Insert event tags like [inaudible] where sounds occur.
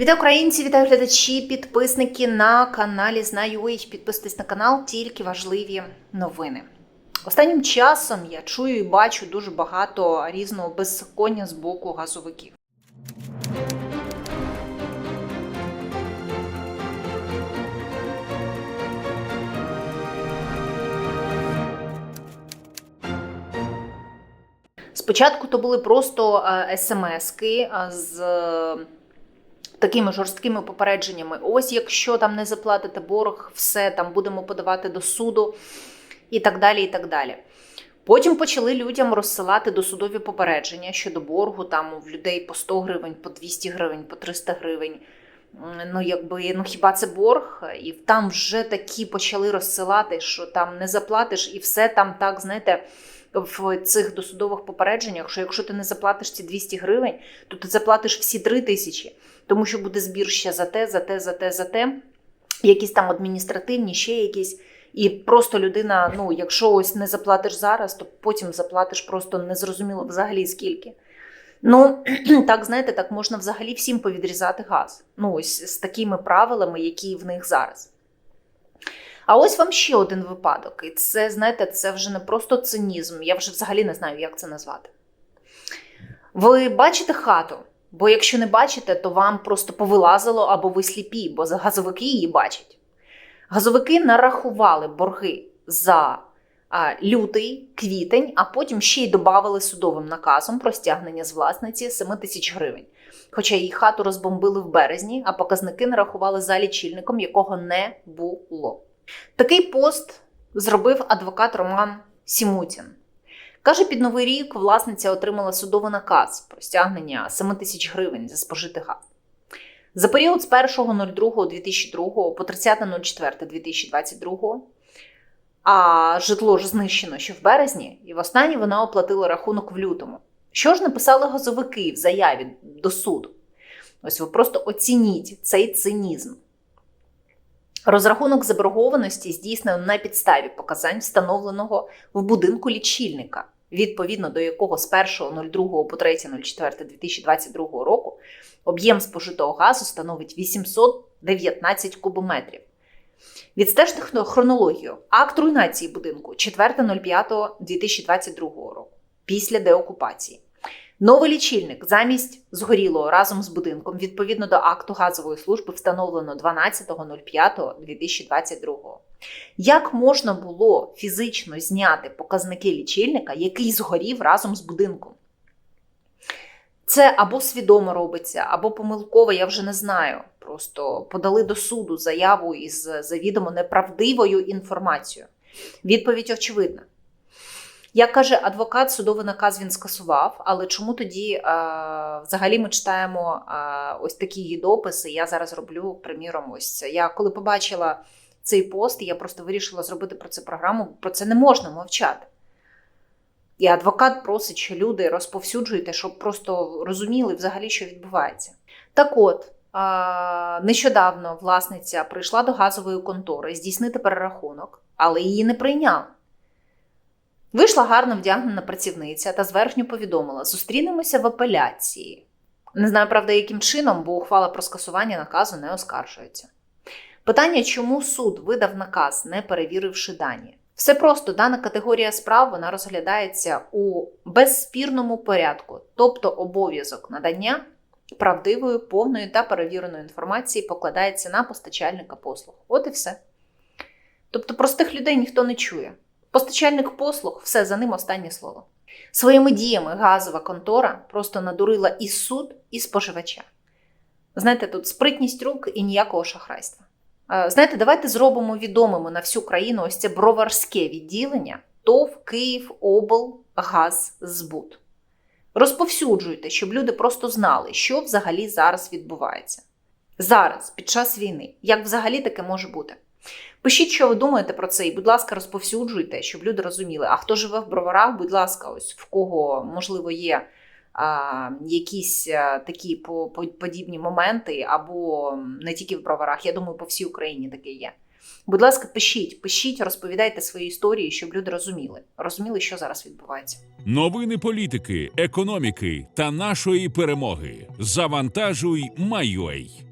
Вітаю українці, вітаю глядачі, підписники на каналі Знаю.ua. Підписуйтесь на канал, тільки важливі новини. Останнім часом я чую і бачу дуже багато різного беззаконня з боку газовиків. Спочатку то були просто е, смски е, з такими жорсткими попередженнями. Ось якщо там не заплатите борг, все там будемо подавати до суду і так далі. і так далі. Потім почали людям розсилати досудові попередження щодо боргу, там в людей по 100 гривень, по 200 гривень, по 300 гривень. Ну, якби, ну хіба це борг? І там вже такі почали розсилати, що там не заплатиш, і все там так, знаєте, в цих досудових попередженнях, що якщо ти не заплатиш ці 200 гривень, то ти заплатиш всі 3 тисячі, тому що буде збір ще за те, за те, за те, за те, якісь там адміністративні, ще якісь. І просто людина, ну, якщо ось не заплатиш зараз, то потім заплатиш просто незрозуміло взагалі скільки. Ну, [clears throat] так, знаєте, так можна взагалі всім повідрізати газ. Ну, ось з такими правилами, які в них зараз. А ось вам ще один випадок. І це, знаєте, це вже не просто цинізм. Я вже взагалі не знаю, як це назвати. Ви бачите хату, бо якщо не бачите, то вам просто повилазило або ви сліпі, бо газовики її бачать. Газовики нарахували борги за лютий, квітень, а потім ще й додали судовим наказом про стягнення з власниці 7 тисяч гривень. Хоча її хату розбомбили в березні, а показники нарахували за лічильником, якого не було. Такий пост зробив адвокат Роман Сімутін. Каже, під новий рік власниця отримала судовий наказ про стягнення 7 тисяч гривень за спожитий газ. За період з 1.02.2002 по 30.04.2022 а житло ж знищено ще в березні, і востаннє вона оплатила рахунок в лютому. Що ж написали газовики в заяві до суду? Ось ви просто оцініть цей цинізм. Розрахунок заборгованості здійснено на підставі показань, встановленого в будинку лічильника, відповідно до якого з 1.02 по 3.04.2022 року об'єм спожитого газу становить 819 кубометрів. Відстежте хронологію. Акт руйнації будинку 4.05.2022 року, після деокупації. Новий лічильник замість згорілого разом з будинком відповідно до акту газової служби встановлено 12.05.2022. Як можна було фізично зняти показники лічильника, який згорів разом з будинком? Це або свідомо робиться, або помилково, я вже не знаю. Просто подали до суду заяву із завідомо неправдивою інформацією. Відповідь очевидна. Як каже адвокат, судовий наказ він скасував, але чому тоді е, взагалі ми читаємо е, ось такі її дописи? Я зараз роблю, приміром, ось це. Я коли побачила цей пост, я просто вирішила зробити про це програму. Про це не можна мовчати. І адвокат просить, що люди розповсюджуйте, щоб просто розуміли взагалі, що відбувається. Так от, а, нещодавно власниця прийшла до газової контори здійснити перерахунок, але її не прийняли. Вийшла гарно вдягнена працівниця та зверхньо повідомила: зустрінемося в апеляції. Не знаю, правда, яким чином, бо ухвала про скасування наказу не оскаржується. Питання, чому суд видав наказ, не перевіривши дані. Все просто дана категорія справ вона розглядається у безспірному порядку, тобто обов'язок надання правдивої, повної та перевіреної інформації покладається на постачальника послуг. От і все. Тобто простих людей ніхто не чує. Постачальник послуг, все за ним останнє слово. Своїми діями газова контора просто надурила і суд, і споживача. Знаєте, тут спритність рук і ніякого шахрайства. Е, Знаєте, давайте зробимо відомими на всю країну ось це броварське відділення ТОВ Київ облгаззбут. Розповсюджуйте, щоб люди просто знали, що взагалі зараз відбувається. Зараз, під час війни, як взагалі таке може бути. Пишіть, що ви думаєте про це, і, будь ласка, розповсюджуйте, щоб люди розуміли. А хто живе в броварах, будь ласка, ось в кого можливо є а, якісь а, такі по, по, подібні моменти, або не тільки в броварах, я думаю, по всій Україні таке є. Будь ласка, пишіть, пишіть, розповідайте свої історії, щоб люди розуміли, розуміли, що зараз відбувається. Новини політики, економіки та нашої перемоги. Завантажуй Майой.